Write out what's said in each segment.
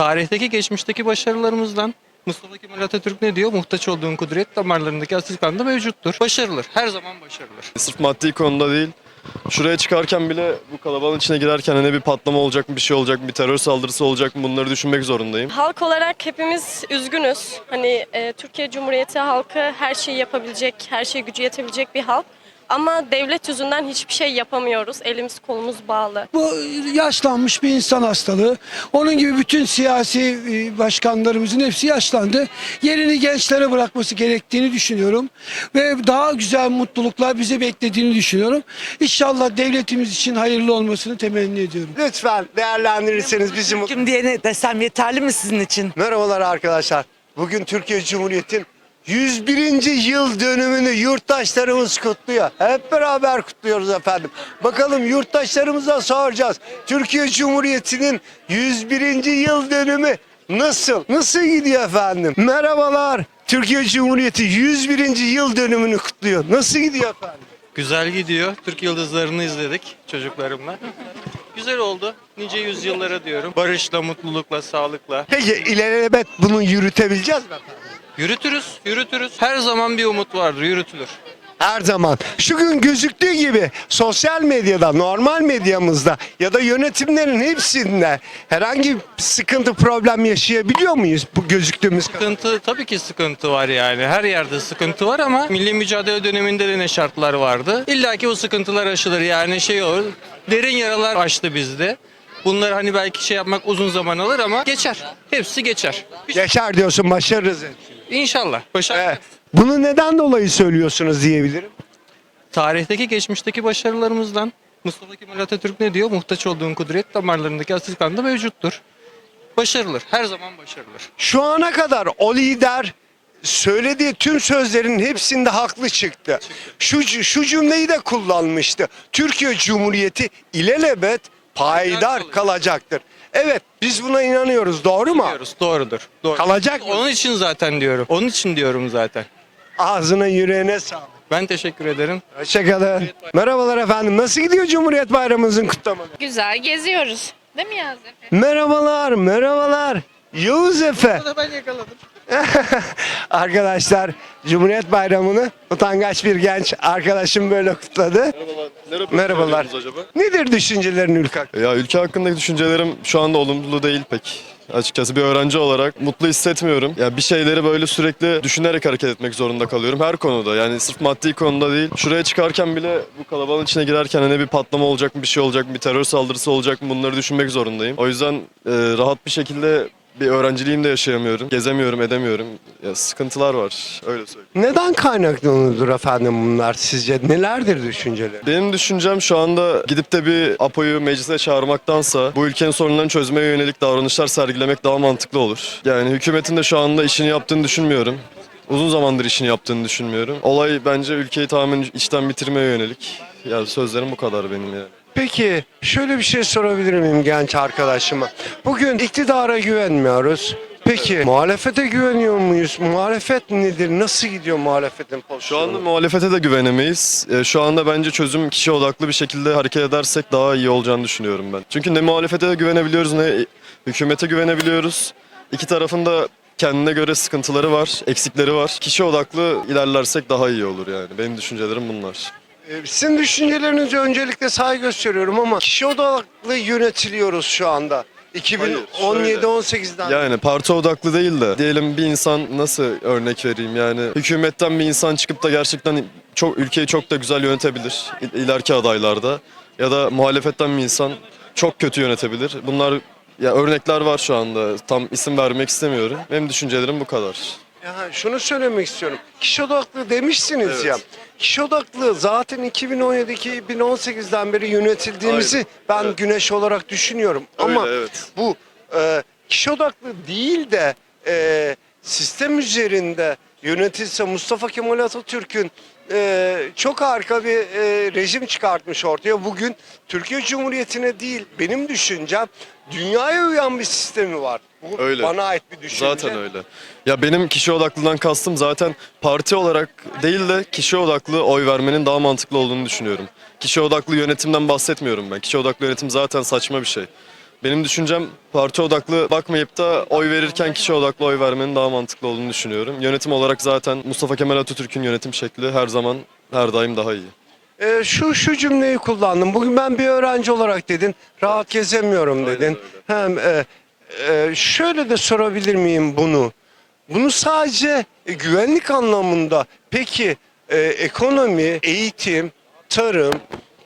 Tarihteki geçmişteki başarılarımızdan Mustafa Kemal Atatürk ne diyor? Muhtaç olduğun kudret damarlarındaki asil kanda mevcuttur. Başarılır. Her zaman başarılır. Sırf maddi konuda değil. Şuraya çıkarken bile bu kalabalığın içine girerken hani bir patlama olacak mı, bir şey olacak mı, bir terör saldırısı olacak mı bunları düşünmek zorundayım. Halk olarak hepimiz üzgünüz. Hani e, Türkiye Cumhuriyeti halkı her şeyi yapabilecek, her şeye gücü yetebilecek bir halk. Ama devlet yüzünden hiçbir şey yapamıyoruz. Elimiz kolumuz bağlı. Bu yaşlanmış bir insan hastalığı. Onun gibi bütün siyasi e, başkanlarımızın hepsi yaşlandı. Yerini gençlere bırakması gerektiğini düşünüyorum. Ve daha güzel mutluluklar bizi beklediğini düşünüyorum. İnşallah devletimiz için hayırlı olmasını temenni ediyorum. Lütfen değerlendirirseniz bizim... Kim diye ne desem yeterli mi sizin için? Merhabalar arkadaşlar. Bugün Türkiye Cumhuriyeti'nin 101. yıl dönümünü yurttaşlarımız kutluyor. Hep beraber kutluyoruz efendim. Bakalım yurttaşlarımıza soracağız. Türkiye Cumhuriyeti'nin 101. yıl dönümü nasıl? Nasıl gidiyor efendim? Merhabalar. Türkiye Cumhuriyeti 101. yıl dönümünü kutluyor. Nasıl gidiyor efendim? Güzel gidiyor. Türk Yıldızlarını izledik çocuklarımla. Güzel oldu. Nice yüzyıllara diyorum. Barışla, mutlulukla, sağlıkla. Peki ilelebet bunu yürütebileceğiz mi efendim? Yürütürüz, yürütürüz. Her zaman bir umut vardır, yürütülür. Her zaman. Şu gün gözüktüğü gibi sosyal medyada, normal medyamızda ya da yönetimlerin hepsinde herhangi bir sıkıntı, problem yaşayabiliyor muyuz bu gözüktüğümüz kadar? Sıkıntı, tabii ki sıkıntı var yani. Her yerde sıkıntı var ama milli mücadele döneminde de ne şartlar vardı. İlla ki o sıkıntılar aşılır yani şey olur. Derin yaralar açtı bizde. Bunlar hani belki şey yapmak uzun zaman alır ama geçer. Hepsi geçer. Yaşar diyorsun, başarırız. İnşallah. Başarı. Evet. Bunu neden dolayı söylüyorsunuz diyebilirim. Tarihteki geçmişteki başarılarımızdan Mustafa Kemal Atatürk ne diyor? Muhtaç olduğun kudret damarlarındaki asil kanda mevcuttur. Başarılır. Her zaman başarılır. Şu ana kadar o lider söylediği tüm sözlerin hepsinde haklı çıktı. Şu, şu cümleyi de kullanmıştı. Türkiye Cumhuriyeti ilelebet payidar kalacak. kalacaktır. Evet biz buna inanıyoruz doğru mu? Diyoruz. Doğrudur. Doğru. Kalacak mı? Onun için zaten diyorum. Onun için diyorum zaten. Ağzına yüreğine sağlık. Ben teşekkür ederim. Hoşçakalın. Merhabalar efendim. Nasıl gidiyor Cumhuriyet Bayramımızın kutlamaları? Güzel geziyoruz. Değil mi Yaz Efe? Merhabalar, merhabalar. Yavuz Efe. ben yakaladım. Arkadaşlar Cumhuriyet Bayramı'nı utangaç bir genç arkadaşım böyle kutladı. Merhabalar. acaba? Nedir düşüncelerin Ülkak? Ya ülke hakkındaki düşüncelerim şu anda olumlu değil pek. Açıkçası bir öğrenci olarak mutlu hissetmiyorum. Ya bir şeyleri böyle sürekli düşünerek hareket etmek zorunda kalıyorum her konuda. Yani sırf maddi konuda değil. Şuraya çıkarken bile bu kalabalığın içine girerken hani bir patlama olacak mı, bir şey olacak mı, bir terör saldırısı olacak mı bunları düşünmek zorundayım. O yüzden e, rahat bir şekilde bir öğrenciliğimi de yaşayamıyorum. Gezemiyorum, edemiyorum. Ya sıkıntılar var. Öyle söyleyeyim. Neden kaynaklanıyordur efendim bunlar sizce? Nelerdir düşünceleri? Benim düşüncem şu anda gidip de bir APO'yu meclise çağırmaktansa bu ülkenin sorunlarını çözmeye yönelik davranışlar sergilemek daha mantıklı olur. Yani hükümetin de şu anda işini yaptığını düşünmüyorum. Uzun zamandır işini yaptığını düşünmüyorum. Olay bence ülkeyi tamamen içten bitirmeye yönelik. Yani sözlerim bu kadar benim yani. Peki şöyle bir şey sorabilir miyim genç arkadaşıma? Bugün iktidara güvenmiyoruz. Peki muhalefete güveniyor muyuz? Muhalefet nedir? Nasıl gidiyor muhalefetin Şu anda muhalefete de güvenemeyiz. E, Şu anda bence çözüm kişi odaklı bir şekilde hareket edersek daha iyi olacağını düşünüyorum ben. Çünkü ne muhalefete güvenebiliyoruz ne hükümete güvenebiliyoruz. İki tarafın da kendine göre sıkıntıları var, eksikleri var. Kişi odaklı ilerlersek daha iyi olur yani. Benim düşüncelerim bunlar. Ee, Sizin düşüncelerinize öncelikle saygı gösteriyorum ama kişi odaklı yönetiliyoruz şu anda. Hayır, şöyle. 2017-18'den. Yani parti odaklı değil de diyelim bir insan nasıl örnek vereyim yani hükümetten bir insan çıkıp da gerçekten çok ülkeyi çok da güzel yönetebilir il- ileriki adaylarda ya da muhalefetten bir insan çok kötü yönetebilir. Bunlar ya örnekler var şu anda. Tam isim vermek istemiyorum. Benim düşüncelerim bu kadar. Ya şunu söylemek istiyorum. Kişi odaklı demişsiniz Evet. ya. Kişi odaklı zaten 2017-2018'den beri yönetildiğimizi Aynen. ben Evet. güneş olarak düşünüyorum. Ama Öyle, evet. bu e, kişi odaklı değil de e, sistem üzerinde yönetilse Mustafa Kemal Atatürk'ün e, çok harika bir e, rejim çıkartmış ortaya. Bugün Türkiye Cumhuriyeti'ne değil benim düşüncem dünyaya uyan bir sistemi var. Bu Öyle. bana ait bir düşünce. Zaten öyle. Ya benim kişi odaklından kastım zaten parti olarak değil de kişi odaklı oy vermenin daha mantıklı olduğunu düşünüyorum. Kişi odaklı yönetimden bahsetmiyorum ben. Kişi odaklı yönetim zaten saçma bir şey. Benim düşüncem parti odaklı bakmayıp da oy verirken kişi odaklı oy vermenin daha mantıklı olduğunu düşünüyorum. Yönetim olarak zaten Mustafa Kemal Atatürk'ün yönetim şekli her zaman her daim daha iyi. Ee, şu şu cümleyi kullandım. Bugün ben bir öğrenci olarak dedin. Rahat gezemiyorum dedin. Hem e, e, şöyle de sorabilir miyim bunu? Bunu sadece e, güvenlik anlamında. Peki e, ekonomi, eğitim, tarım,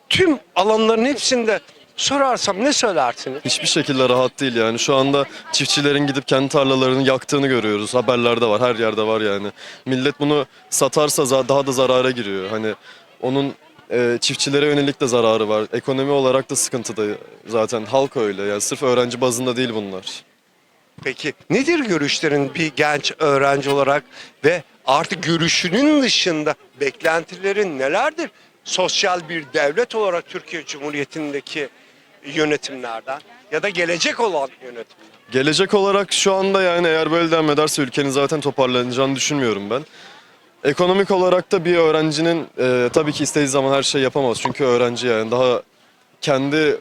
tüm alanların hepsinde sorarsam ne söylersiniz? Hiçbir şekilde rahat değil yani. Şu anda çiftçilerin gidip kendi tarlalarını yaktığını görüyoruz. Haberlerde var, her yerde var yani. Millet bunu satarsa daha da zarara giriyor. Hani onun e, çiftçilere yönelik de zararı var. Ekonomi olarak da sıkıntıda zaten. Halk öyle yani. Sırf öğrenci bazında değil bunlar. Peki nedir görüşlerin bir genç öğrenci olarak ve artık görüşünün dışında beklentilerin nelerdir? Sosyal bir devlet olarak Türkiye Cumhuriyeti'ndeki yönetimlerden ya da gelecek olan yönetimler. Gelecek olarak şu anda yani eğer böyle devam ederse ülkenin zaten toparlanacağını düşünmüyorum ben. Ekonomik olarak da bir öğrencinin e, tabii ki istediği zaman her şey yapamaz. Çünkü öğrenci yani daha kendi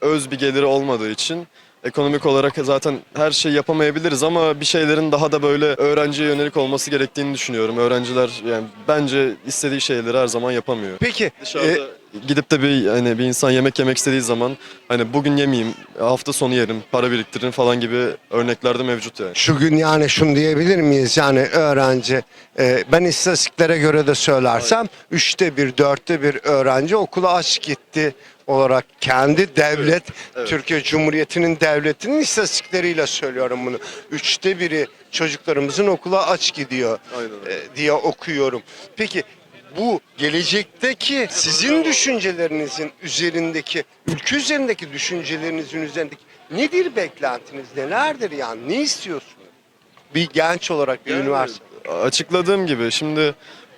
öz bir geliri olmadığı için ekonomik olarak zaten her şey yapamayabiliriz ama bir şeylerin daha da böyle öğrenciye yönelik olması gerektiğini düşünüyorum. Öğrenciler yani bence istediği şeyleri her zaman yapamıyor. Peki Dışarıda e, gidip de bir hani bir insan yemek yemek istediği zaman hani bugün yemeyeyim, hafta sonu yerim, para biriktiririm falan gibi örnekler de mevcut yani. şu gün yani şunu diyebilir miyiz yani öğrenci e, ben istatistiklere göre de söylersem üçte bir dörtte bir öğrenci okula aç gitti olarak kendi devlet Türkiye Cumhuriyeti'nin devletinin istatistikleriyle söylüyorum bunu. Üçte biri çocuklarımızın okula aç gidiyor Aynen e, diye okuyorum. Peki bu gelecekteki sizin düşüncelerinizin üzerindeki, ülke üzerindeki düşüncelerinizin üzerindeki nedir beklentiniz, nelerdir yani, ne istiyorsunuz? Bir genç olarak bir Yani üniversite. Açıkladığım gibi şimdi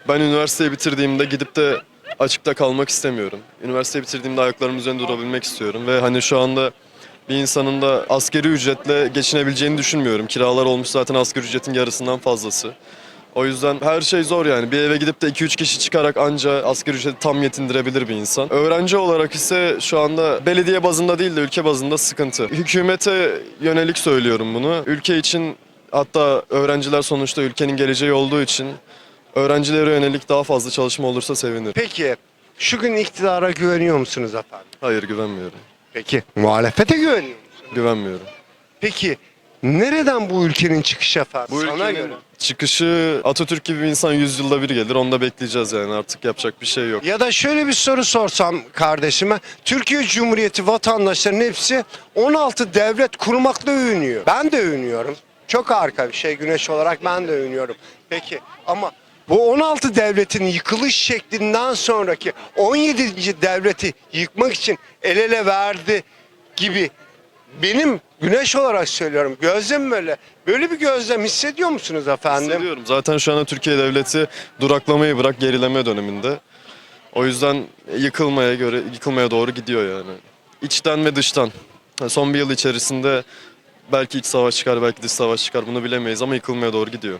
ben üniversiteyi bitirdiğimde gidip de açıkta kalmak istemiyorum. Üniversiteyi bitirdiğimde ayaklarımın üzerinde durabilmek istiyorum ve hani şu anda bir insanın da asgari ücretle geçinebileceğini düşünmüyorum. Kiralar olmuş zaten asgari ücretin yarısından fazlası. O yüzden her şey zor yani. Bir eve gidip de 2-3 kişi çıkarak anca asgari ücreti tam yetindirebilir bir insan. Öğrenci olarak ise şu anda belediye bazında değil de ülke bazında sıkıntı. Hükümete yönelik söylüyorum bunu. Ülke için hatta öğrenciler sonuçta ülkenin geleceği olduğu için öğrencilere yönelik daha fazla çalışma olursa sevinirim. Peki şu gün iktidara güveniyor musunuz efendim? Hayır güvenmiyorum. Peki muhalefete güveniyor musunuz? Güvenmiyorum. Peki nereden bu ülkenin çıkışı efendim? Bu Sana ülkenin göre. Çıkışı Atatürk gibi bir insan 100 yılda bir gelir. Onu da bekleyeceğiz yani artık yapacak bir şey yok. Ya da şöyle bir soru sorsam kardeşime. Türkiye Cumhuriyeti vatandaşlarının hepsi 16 devlet kurmakla övünüyor. Ben de övünüyorum. Çok harika bir şey güneş olarak ben de övünüyorum. Peki ama bu 16 devletin yıkılış şeklinden sonraki 17. devleti yıkmak için el ele verdi gibi benim güneş olarak söylüyorum. Gözlem böyle. Böyle bir gözlem hissediyor musunuz efendim? Hissediyorum. Zaten şu anda Türkiye devleti duraklamayı bırak gerileme döneminde. O yüzden yıkılmaya göre yıkılmaya doğru gidiyor yani. İçten ve dıştan. Son bir yıl içerisinde belki iç savaş çıkar, belki dış savaş çıkar bunu bilemeyiz ama yıkılmaya doğru gidiyor.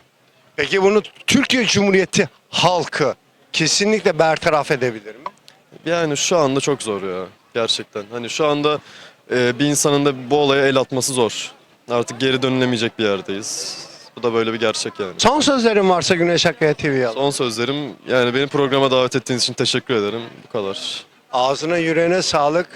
Peki bunu Türkiye Cumhuriyeti halkı kesinlikle bertaraf edebilir mi? Yani şu anda çok zor ya gerçekten. Hani şu anda e, bir insanın da bu olaya el atması zor. Artık geri dönülemeyecek bir yerdeyiz. Bu da böyle bir gerçek yani. Son sözlerim varsa Güneş Akkaya TV'ye. Son sözlerim yani beni programa davet ettiğiniz için teşekkür ederim. Bu kadar. Ağzına yüreğine sağlık.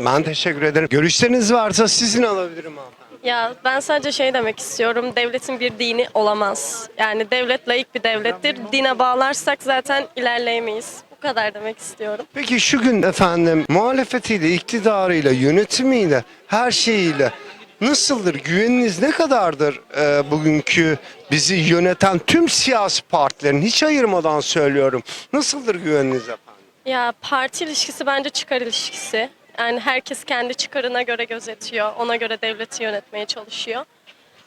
Ben teşekkür ederim. Görüşleriniz varsa sizin alabilirim hanımefendi. Ya ben sadece şey demek istiyorum. Devletin bir dini olamaz. Yani devlet layık bir devlettir. Dine bağlarsak zaten ilerleyemeyiz. Bu kadar demek istiyorum. Peki şu gün efendim muhalefetiyle, iktidarıyla, yönetimiyle, her şeyiyle nasıldır? Güveniniz ne kadardır e, bugünkü bizi yöneten tüm siyasi partilerin hiç ayırmadan söylüyorum. Nasıldır güveniniz efendim? Ya parti ilişkisi bence çıkar ilişkisi. Yani herkes kendi çıkarına göre gözetiyor. Ona göre devleti yönetmeye çalışıyor.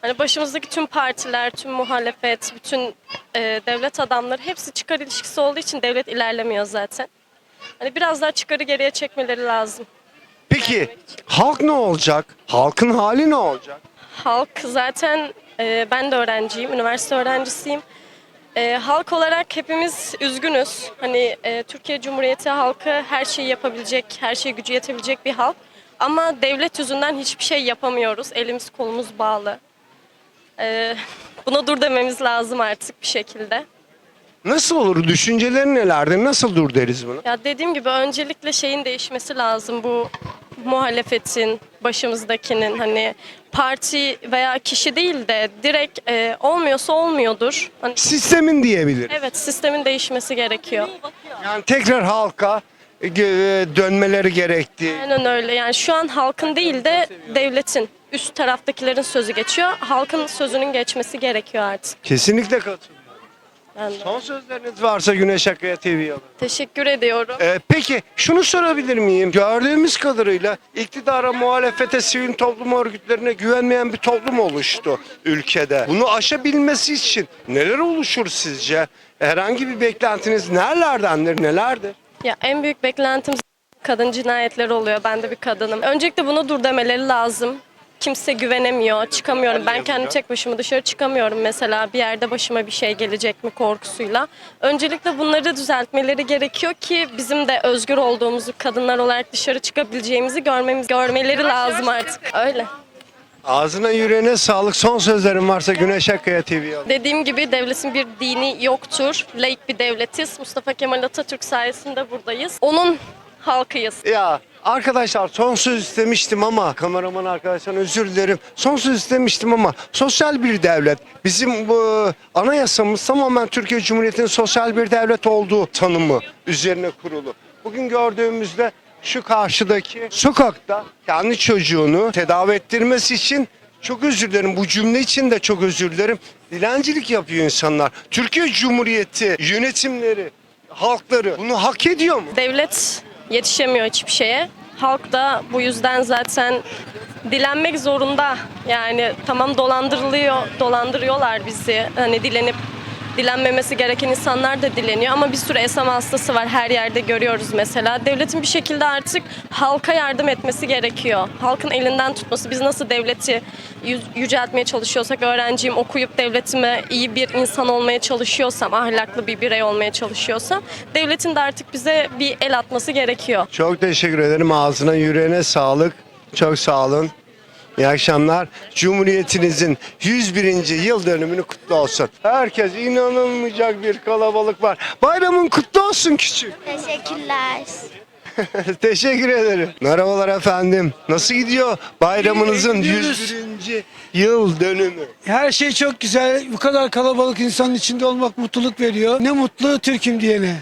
Hani başımızdaki tüm partiler, tüm muhalefet, bütün e, devlet adamları hepsi çıkar ilişkisi olduğu için devlet ilerlemiyor zaten. Hani biraz daha çıkarı geriye çekmeleri lazım. Peki halk ne olacak? Halkın hali ne olacak? Halk zaten e, ben de öğrenciyim, üniversite öğrencisiyim. E, halk olarak hepimiz üzgünüz. Hani e, Türkiye Cumhuriyeti halkı her şeyi yapabilecek, her şeye gücü yetebilecek bir halk. ama devlet yüzünden hiçbir şey yapamıyoruz. Elimiz kolumuz bağlı. Ee, buna dur dememiz lazım artık bir şekilde. Nasıl olur? Düşüncelerin nelerdir? Nasıl dur deriz buna? Ya dediğim gibi öncelikle şeyin değişmesi lazım bu muhalefetin başımızdakinin hani parti veya kişi değil de direkt e, olmuyorsa olmuyordur. Hani, Sistemin diyebilir. evet sistemin değişmesi gerekiyor. Yani tekrar halka e, ge- dönmeleri gerekti. Aynen öyle. Yani şu an halkın değil de devletin üst taraftakilerin sözü geçiyor. Halkın sözünün geçmesi gerekiyor artık. Kesinlikle katılıyorum. Ben de. Son sözleriniz varsa Güneş Akı'ya TV'ye alın. Teşekkür ediyorum. Ee, peki şunu sorabilir miyim? Gördüğümüz kadarıyla iktidara, muhalefete, sivil toplum örgütlerine güvenmeyen bir toplum oluştu ülkede. Bunu aşabilmesi için neler oluşur sizce? Herhangi bir beklentiniz nerelerdendir, nelerdir? Ya en büyük beklentimiz kadın cinayetleri oluyor. Ben de bir kadınım. Öncelikle buna dur demeleri lazım. Kimse güvenemiyor, çıkamıyorum. Ben kendi tek başıma dışarı çıkamıyorum mesela. Bir yerde başıma bir şey gelecek mi korkusuyla. Öncelikle bunları düzeltmeleri gerekiyor ki bizim de özgür olduğumuzu, kadınlar olarak dışarı çıkabileceğimizi görmemiz, görmeleri lazım artık. Öyle. Ağzına yüreğine sağlık. Son sözlerin varsa Güneş Akı'ya TV'ye alın. Dediğim gibi devletin bir dini yoktur. Laik bir devletiz. Mustafa Kemal Atatürk sayesinde buradayız. Onun halkıyız. Ya arkadaşlar son söz istemiştim ama kameraman arkadaşlar özür dilerim. Son söz istemiştim ama sosyal bir devlet. Bizim bu anayasamız tamamen Türkiye Cumhuriyeti'nin sosyal bir devlet olduğu tanımı üzerine kurulu. Bugün gördüğümüzde şu karşıdaki sokakta kendi çocuğunu tedavi ettirmesi için çok özür dilerim bu cümle için de çok özür dilerim. Dilencilik yapıyor insanlar. Türkiye Cumhuriyeti yönetimleri, halkları bunu hak ediyor mu? Devlet yetişemiyor hiçbir şeye. Halk da bu yüzden zaten dilenmek zorunda. Yani tamam dolandırılıyor, dolandırıyorlar bizi. Hani dilenip dilenmemesi gereken insanlar da dileniyor ama bir sürü esam hastası var her yerde görüyoruz mesela. Devletin bir şekilde artık halka yardım etmesi gerekiyor. Halkın elinden tutması. Biz nasıl devleti yü- yüceltmeye çalışıyorsak öğrenciyim okuyup devletime iyi bir insan olmaya çalışıyorsam, ahlaklı bir birey olmaya çalışıyorsam devletin de artık bize bir el atması gerekiyor. Çok teşekkür ederim. Ağzına yüreğine sağlık. Çok sağ olun. İyi akşamlar. Cumhuriyetinizin 101. yıl dönümünü kutlu olsun. Herkes inanılmayacak bir kalabalık var. Bayramın kutlu olsun küçük. Teşekkürler. Teşekkür ederim. Merhabalar efendim. Nasıl gidiyor bayramınızın gidiyoruz. 101. yıl dönümü? Her şey çok güzel. Bu kadar kalabalık insanın içinde olmak mutluluk veriyor. Ne mutlu Türk'üm diyene.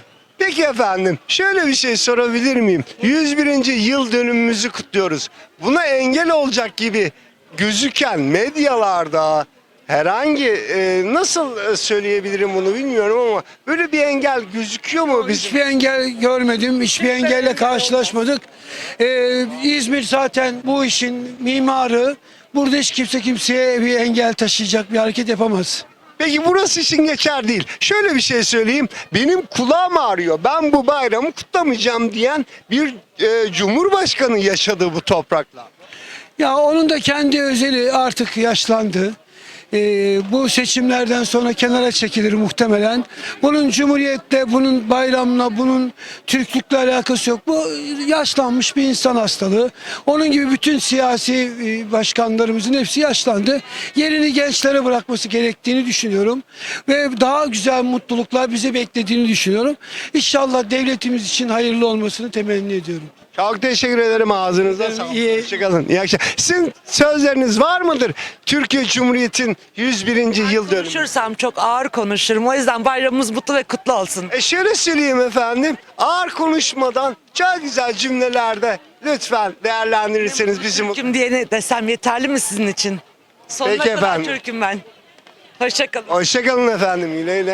Peki efendim şöyle bir şey sorabilir miyim? 101. yıl dönümümüzü kutluyoruz. Buna engel olacak gibi gözüken medyalarda herhangi e, nasıl e, söyleyebilirim bunu bilmiyorum ama böyle bir engel gözüküyor mu bizim? Hiçbir engel görmedim. Hiçbir engelle karşılaşmadık. Ee, İzmir zaten bu işin mimarı. Burada hiç kimse kimseye bir engel taşıyacak bir hareket yapamaz. Peki burası için geçer değil. Şöyle bir şey söyleyeyim. Benim kulağım ağrıyor. Ben bu bayramı kutlamayacağım diyen bir e, cumhurbaşkanı yaşadığı bu topraklar. Ya onun da kendi özeli artık yaşlandı. Ee, bu seçimlerden sonra kenara çekilir muhtemelen. Bunun cumhuriyetle, bunun bayramla, bunun Türklükle alakası yok. Bu yaşlanmış bir insan hastalığı. Onun gibi bütün siyasi e, başkanlarımızın hepsi yaşlandı. Yerini gençlere bırakması gerektiğini düşünüyorum. Ve daha güzel mutluluklar bizi beklediğini düşünüyorum. İnşallah devletimiz için hayırlı olmasını temenni ediyorum. Çok teşekkür ederim ağzınıza sağlık. iyi- Hoşçakalın. İyi akşamlar. Sizin sözleriniz var mıdır? Türkiye Cumhuriyeti'nin 101. yıl dönümü. Konuşursam çok ağır konuşurum. O yüzden bayramımız mutlu ve kutlu olsun. E şöyle söyleyeyim efendim. Ağır konuşmadan çok güzel cümlelerde lütfen değerlendirirseniz bizi mutlu. Türk'üm diyene desem yeterli mi sizin için? Sonuna Peki kadar efendim. Türk'üm ben. Hoşçakalın. Hoşçakalın efendim. Güle güle.